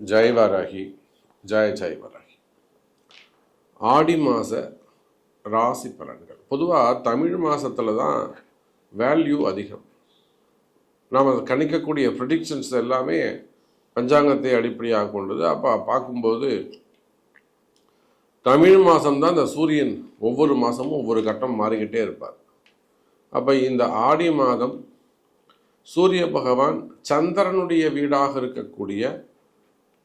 ஜெய் வராகி ஜெய ஜெய் வராகி ஆடி மாத ராசி பலன்கள். பொதுவாக தமிழ் மாதத்தில் தான் வேல்யூ அதிகம். நாம் கணிக்கக்கூடிய ப்ரிடிக்ஷன்ஸ் எல்லாமே பஞ்சாங்கத்தை அடிப்படையாக கொண்டது. அப்போ பார்க்கும்போது தமிழ் மாதம்தான் இந்த சூரியன் ஒவ்வொரு மாதமும் ஒவ்வொரு கட்டம் மாறிக்கிட்டே இருப்பார். அப்போ இந்த ஆடி மாதம் சூரிய பகவான் சந்திரனுடைய வீடாக இருக்கக்கூடிய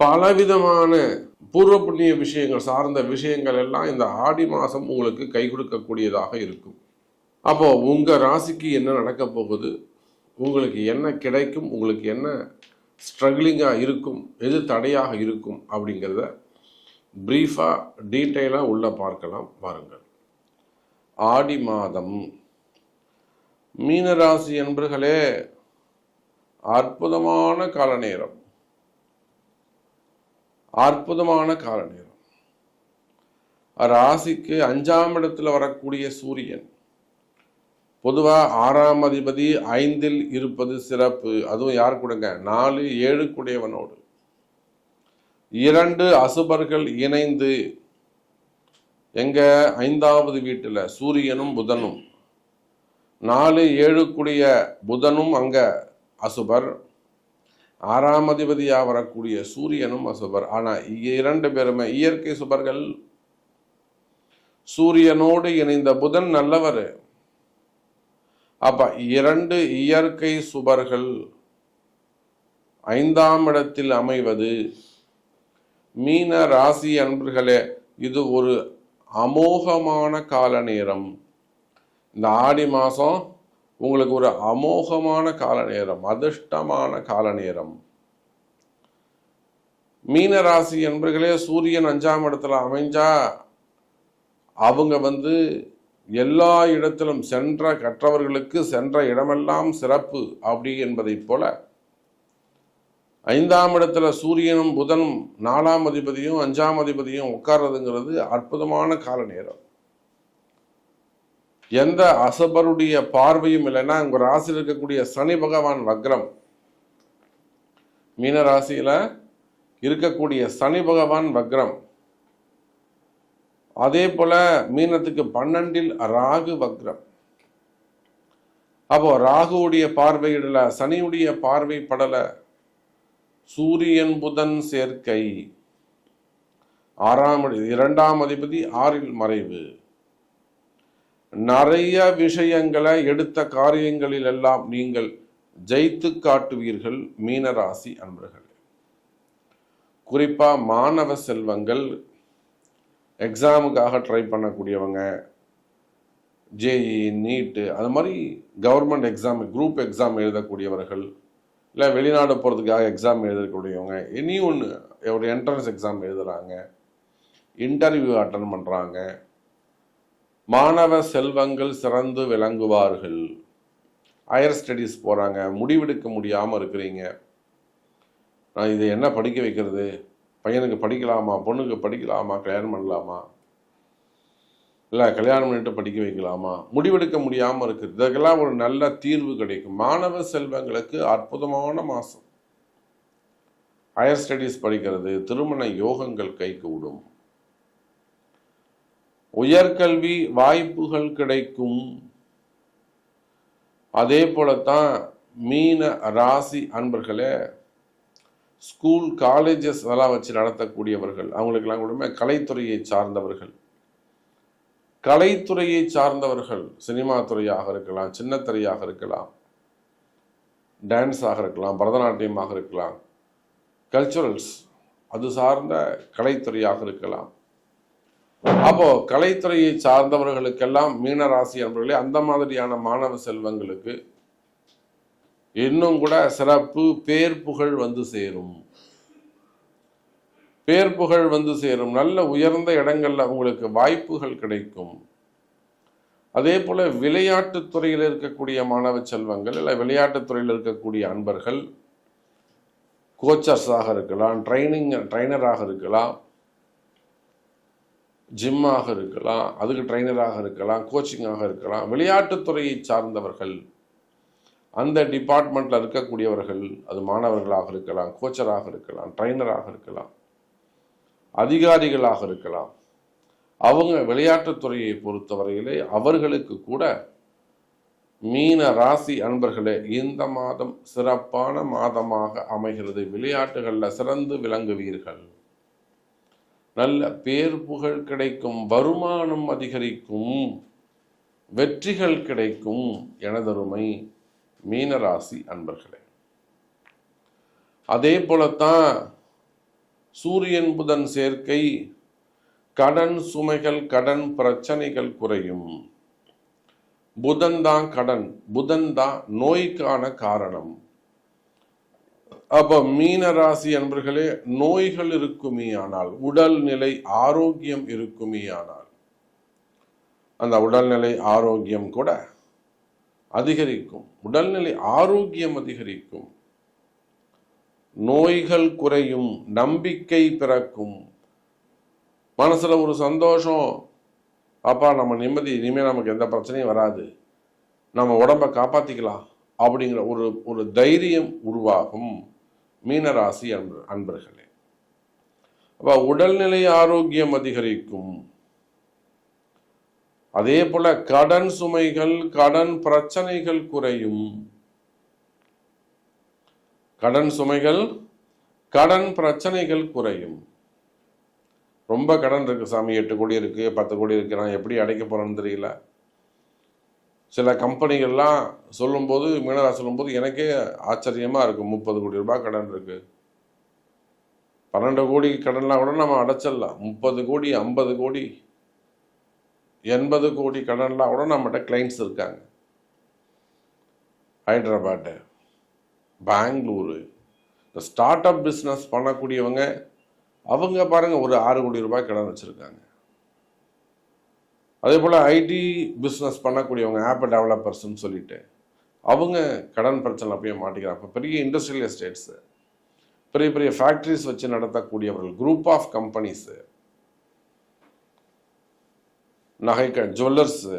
பலவிதமான பூர்வ புண்ணிய விஷயங்கள் சார்ந்த விஷயங்கள் எல்லாம் இந்த ஆடி மாதம் உங்களுக்கு கை கொடுக்கக்கூடியதாக இருக்கும். அப்போ உங்க ராசிக்கு என்ன நடக்க போகுது? உங்களுக்கு என்ன கிடைக்கும்? உங்களுக்கு என்ன ஸ்ட்ரகிளிங்காக இருக்கும்? எது தடையாக இருக்கும்? அப்படிங்கிறத ப்ரீஃபாக டீட்டெயிலாக உள்ள பார்க்கலாம். பாருங்கள் ஆடி மாதம். மீனராசி என்பர்களே அற்புதமான கால நேரம் அற்புதமான கால நேரம் ராசிக்கு அஞ்சாம் இடத்துல வரக்கூடிய சூரியன். பொதுவாக ஆறாம் அதிபதி ஐந்தில் இருப்பது சிறப்பு. அதுவும் யார் கொடுங்க? நாலு ஏழு கூடியவனோடு. இரண்டு அசுபர்கள் இணைந்து எங்க? ஐந்தாவது வீட்டில் சூரியனும் புதனும். நாலு ஏழு கூடிய புதனும் அங்க அசுபர். ஆறாம் அதிபதியாக வரக்கூடிய சூரியனும் அசுபர். ஆனா இரண்டு பேருமே இயற்கை சுபர்கள். சூரியனோடு இணைந்த புதன் நல்லவர். அப்ப இரண்டு இயற்கை சுபர்கள் ஐந்தாம் இடத்தில் அமைவது. மீன ராசி அன்பர்களே இது ஒரு அமோகமான கால நேரம் இந்த ஆடி மாதம் உங்களுக்கு ஒரு அமோகமான கால நேரம் அதிர்ஷ்டமான கால நேரம் மீன ராசி என்பர்களே சூரியன் அஞ்சாம் இடத்துல அமைஞ்சா அவங்க வந்து எல்லா இடத்திலும் சென்ற கற்றவர்களுக்கு சென்ற இடமெல்லாம் சிறப்பு அப்படி என்பதைப் போல ஐந்தாம் இடத்துல சூரியனும் புதனும் நாலாம் அதிபதியும் அஞ்சாம் அதிபதியும் உட்கார்றதுங்கிறது அற்புதமான கால நேரம் எந்த அசபருடைய பார்வையும் இல்லைன்னா உங்க ராசியில் இருக்கக்கூடிய சனி பகவான் வக்ரம். மீன ராசியில இருக்கக்கூடிய சனி பகவான் வக்ரம். அதே போல மீனத்துக்கு பன்னெண்டில் ராகு வக்ரம். அப்போ ராகுவுடைய பார்வையிடல சனியுடைய பார்வை படல. சூரியன் புதன் சேர்க்கை. ஆறாம் அடி- இரண்டாம் அதிபதி ஆறில் மறைவு. நிறைய விஷயங்களை எடுத்த காரியங்களில் எல்லாம் நீங்கள் ஜெயித்து காட்டுவீர்கள் மீனராசி அன்பர்களே. குறிப்பாக மாணவ செல்வங்கள் எக்ஸாமுக்காக ட்ரை பண்ணக்கூடியவங்க ஜேஇ நீட்டு அது மாதிரி கவர்மெண்ட் எக்ஸாம் குரூப் எக்ஸாம் எழுதக்கூடியவர்கள் இல்லை வெளிநாடு போகிறதுக்காக எக்ஸாம் எழுதக்கூடியவங்க இனி ஒன்று ஒரு என்ட்ரன்ஸ் எக்ஸாம் எழுதுகிறாங்க இன்டர்வியூ அட்டன் பண்ணுறாங்க மாணவ செல்வங்கள் சிறந்து விளங்குவார்கள். ஹையர் ஸ்டடீஸ் போகிறாங்க முடிவெடுக்க முடியாமல் இருக்கிறீங்க. நான் இதை என்ன படிக்க வைக்கிறது? பையனுக்கு படிக்கலாமா? பொண்ணுக்கு படிக்கலாமா? கல்யாணம் பண்ணலாமா? இல்லை கல்யாணம் பண்ணிட்டு படிக்க வைக்கலாமா? முடிவெடுக்க முடியாமல் இருக்குது இதுக்கெல்லாம் ஒரு நல்ல தீர்வு கிடைக்கும். மாணவ செல்வங்களுக்கு அற்புதமான மாதம் ஹையர் ஸ்டடீஸ் படிக்கிறது. திருமண யோகங்கள் கைக்கு உயர்கல்வி வாய்ப்புகள் கிடைக்கும். அதே போலத்தான் மீன ராசி அன்பர்களே ஸ்கூல் காலேஜஸ் அதெல்லாம் வச்சு நடத்தக்கூடியவர்கள் அவங்களுக்கெல்லாம் கூட கலைத்துறையை சார்ந்தவர்கள். கலைத்துறையை சார்ந்தவர்கள் சினிமா துறையாக இருக்கலாம் சின்னத்துறையாக இருக்கலாம் டான்ஸாக இருக்கலாம் பரதநாட்டியமாக இருக்கலாம் கல்ச்சுரல்ஸ் அது சார்ந்த கலைத்துறையாக இருக்கலாம். அப்போ கலைத்துறையை சார்ந்தவர்களுக்கெல்லாம் மீனராசி அன்பர்களே அந்த மாதிரியான மாணவ செல்வங்களுக்கு இன்னும் கூட சிறப்பு பேர் புகழ் வந்து சேரும். பேர் புகழ் வந்து சேரும். நல்ல உயர்ந்த இடங்கள்ல உங்களுக்கு வாய்ப்புகள் கிடைக்கும். அதே போல விளையாட்டுத் துறையில் இருக்கக்கூடிய மாணவ செல்வங்கள் இல்லை விளையாட்டுத் துறையில் இருக்கக்கூடிய அன்பர்கள் கோச்சர்ஸாக இருக்கலாம் ட்ரைனிங் ட்ரைனராக இருக்கலாம் ஜிம்மாக இருக்கலாம் அதுக்கு ட்ரைனராக இருக்கலாம் கோச்சிங்காக இருக்கலாம் விளையாட்டுத்துறையை சார்ந்தவர்கள் அந்த டிபார்ட்மெண்ட்டில் இருக்கக்கூடியவர்கள் அது மாணவர்களாக இருக்கலாம் கோச்சராக இருக்கலாம் ட்ரைனராக இருக்கலாம் அதிகாரிகளாக இருக்கலாம். அவங்க விளையாட்டுத்துறையை பொறுத்தவரையிலே அவர்களுக்கு கூட மீன ராசி அன்பர்களே இந்த மாதம் சிறப்பான மாதமாக அமைகிறது. விளையாட்டுகளில் சிறந்து விளங்குவீர்கள். நல்ல பேர் புகழ் கிடைக்கும் வருமானம் அதிகரிக்கும் வெற்றிகள் கிடைக்கும் எனதருமை மீனராசி அன்பர்களே. அதே போலத்தான் சூரியன் புதன் சேர்க்கை கடன் சுமைகள் கடன் பிரச்சனைகள் குறையும். புதன் தான் கடன் புதன் தான் நோய்க்கான காரணம். அப்போ மீன ராசி அன்பர்களே நோய்கள் இருக்குமே ஆனால் உடல்நிலை ஆரோக்கியம் இருக்குமே ஆனால் அந்த உடல்நிலை ஆரோக்கியம் கூட அதிகரிக்கும். உடல்நிலை ஆரோக்கியம் அதிகரிக்கும். நோய்கள் குறையும் நம்பிக்கை பிறக்கும். மனசுல ஒரு சந்தோஷம். அப்பா நம்ம நிம்மதி இனிமேல் நமக்கு எந்த பிரச்சனையும் வராது. நம்ம உடம்ப காப்பாத்திக்கலாம். அப்படிங்கிற ஒரு ஒரு தைரியம் உருவாகும். மீனராசி அன்பு அன்பர்களே. அப்போ உடல்நிலை ஆரோக்கியம் அதிகரிக்கும். அதே போல கடன் சுமைகள் கடன் பிரச்சனைகள் குறையும். கடன் சுமைகள் கடன் பிரச்சனைகள் குறையும். ரொம்ப கடன் இருக்கு சாமி எட்டு கோடி இருக்கு பத்து கோடி இருக்கு நான் எப்படி அடைக்க போறேன்னு தெரியல. சில கம்பெனிகள்லாம் சொல்லும்போது மீனராசி சொல்லும்போது எனக்கே ஆச்சரியமாக இருக்கும் முப்பது கோடி ரூபாய் கடன் இருக்குது பன்னெண்டு கோடி கடன்லாம் கூட நம்ம அடைச்சிடலாம். முப்பது கோடி ஐம்பது கோடி எண்பது கோடி கடன்லாம் கூட நம்மகிட்ட கிளைண்ட்ஸ் இருக்காங்க. ஹைதராபாத்து பெங்களூரு இந்த ஸ்டார்ட் அப் பிஸ்னஸ் பண்ணக்கூடியவங்க அவங்க பாருங்கள் ஒரு ஆறு கோடி ரூபாய் கடன் வச்சுருக்காங்க. அதே போல் ஐடி பிஸ்னஸ் பண்ணக்கூடியவங்க ஆப் டெவலப்பர்ஸ்னு சொல்லிட்டு அவங்க கடன் பிரச்சனை போய் மாட்டிக்கிறாங்க. இப்போ பெரிய இண்டஸ்ட்ரியல் எஸ்டேட்ஸு பெரிய பெரிய ஃபேக்ட்ரிஸ் வச்சு நடத்தக்கூடியவர்கள் குரூப் ஆஃப் கம்பெனிஸு நகைக்க ஜுவல்லர்ஸு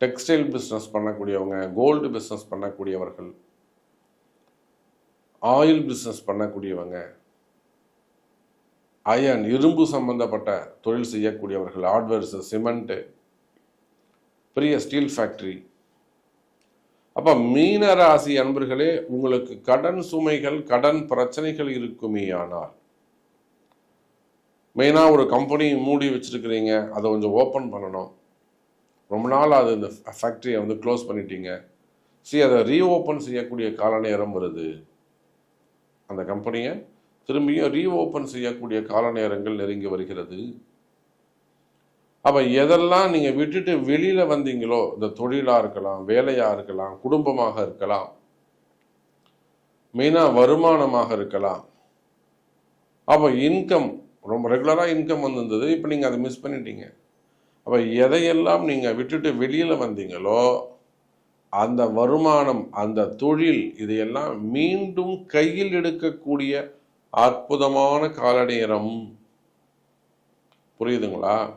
டெக்ஸ்டைல் பிஸ்னஸ் பண்ணக்கூடியவங்க கோல்டு பிஸ்னஸ் பண்ணக்கூடியவர்கள் ஆயில் பிஸ்னஸ் பண்ணக்கூடியவங்க அயன் இரும்பு சம்பந்தப்பட்ட தொழில் செய்யக்கூடியவர்கள் ஹார்ட்வேர்ஸு சிமெண்ட்டு பெரிய ஸ்டீல் ஃபேக்ட்ரி அப்போ மீன ராசி அன்பர்களே உங்களுக்கு கடன் சுமைகள் கடன் பிரச்சனைகள் இருக்குமே ஆனால் மெயினாக ஒரு கம்பெனி மூடி வச்சுருக்கிறீங்க அதை கொஞ்சம் ஓப்பன் பண்ணணும். ரொம்ப நாள் அது இந்த ஃபேக்ட்ரியை வந்து க்ளோஸ் பண்ணிட்டீங்க. சரி அதை ரீஓப்பன் செய்யக்கூடிய கால நேரம் வருது. அந்த கம்பெனியை திரும்பியும் ரீஓப்பன் செய்யக்கூடிய கால நேரங்கள் நெருங்கி வருகிறது. அப்போ எதெல்லாம் நீங்கள் விட்டுட்டு வெளியில் வந்தீங்களோ இந்த தொழிலாக இருக்கலாம் வேலையாக இருக்கலாம் குடும்பமாக இருக்கலாம் மெயினாக வருமானமாக இருக்கலாம். அப்போ இன்கம் ரொம்ப ரெகுலராக இன்கம் வந்திருந்தது இப்போ நீங்கள் அதை மிஸ் பண்ணிட்டீங்க. அப்போ எதையெல்லாம் நீங்கள் விட்டுட்டு வெளியில் வந்தீங்களோ அந்த வருமானம் அந்த தொழில் இதையெல்லாம் மீண்டும் கையில் எடுக்கக்கூடிய அற்புதமான கால நேரம் புரியுதுங்களா?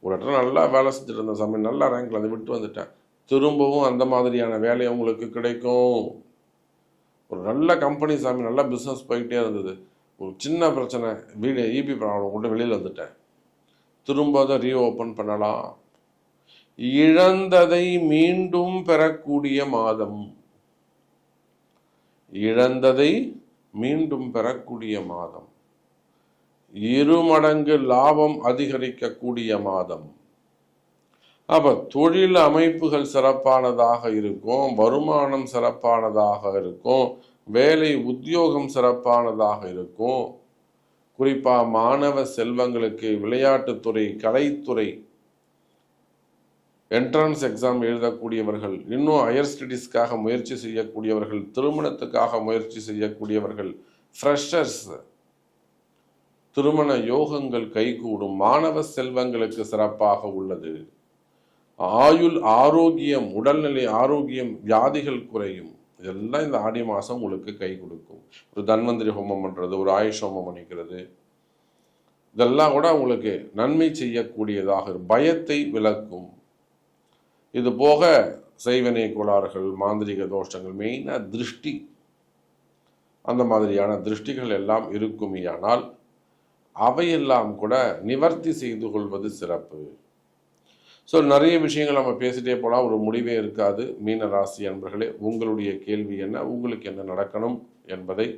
ஒரு இடத்துல நல்லா வேலை செஞ்சுட்டு இருந்த சமயம் நல்லா ரேங்க்ல அதை விட்டு வந்துட்டேன். திரும்பவும் அந்த மாதிரியான வேலை உங்களுக்கு கிடைக்கும். ஒரு நல்ல கம்பெனி சாமி நல்ல பிஸ்னஸ் போயிட்டே இருந்தது. ஒரு சின்ன பிரச்சனை வீடு இபி ப்ராப்ளம் கொண்டு வெளியில் வந்துட்டேன். திரும்ப அதை ரீஓப்பன் பண்ணலாம். இழந்ததை மீண்டும் பெறக்கூடிய மாதம். இழந்ததை மீண்டும் பெறக்கூடிய மாதம். இருமடங்கு லாபம் அதிகரிக்கக்கூடிய மாதம். அப்ப தொழில் அமைப்புகள் சிறப்பானதாக இருக்கும் வருமானம் சிறப்பானதாக இருக்கும் வேலை உத்தியோகம் சிறப்பானதாக இருக்கும். குறிப்பா மாணவ செல்வங்களுக்கு விளையாட்டுத்துறை கலைத்துறை என்ட்ரன்ஸ் எக்ஸாம் எழுதக்கூடியவர்கள் இன்னும் ஹையர் ஸ்டடீஸ்க்காக முயற்சி செய்யக்கூடியவர்கள் திருமணத்துக்காக முயற்சி செய்யக்கூடியவர்கள் ஃப்ரெஷர்ஸ் திருமண யோகங்கள் கைகூடும் மாணவ செல்வங்களுக்கு சிறப்பாக உள்ளது. ஆயுள் ஆரோக்கியம் உடல்நிலை ஆரோக்கியம் வியாதிகள் குறையும். இதெல்லாம் இந்த ஆடி மாதம் உங்களுக்கு கை கொடுக்கும். ஒரு தன்வந்திரி ஹோமம் பண்ணுறது ஒரு ஆயுஷ் ஹோமம் பண்ணிக்கிறது. இதெல்லாம் கூட உங்களுக்கு நன்மை செய்யக்கூடியதாக பயத்தை விளக்கும். இது போக செய்வினை கோளாறுகள் மாந்திரிக தோஷங்கள் மெயினாக திருஷ்டி. அந்த மாதிரியான திருஷ்டிகள் எல்லாம் இருக்குமேயானால் அவையெல்லாம் கூட நிவர்த்தி செய்து கொள்வது சிறப்பு. ஸோ நிறைய விஷயங்கள் நம்ம பேசிட்டே போகலாம் ஒரு முடிவே இருக்காது. மீன ராசி அன்பர்களே உங்களுடைய கேள்வி என்ன உங்களுக்கு என்ன நடக்கணும் என்பதை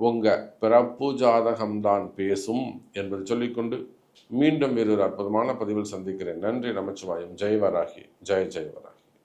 உங்கள் பிறப்பு ஜாதகம்தான் பேசும் என்பதை சொல்லிக்கொண்டு மீண்டும் வேறொரு அற்புதமான பதிவில் சந்திக்கிறேன். நன்றி நமச்சிவாயம். ஜெயவராகி. ஜெய ஜெயவராகி.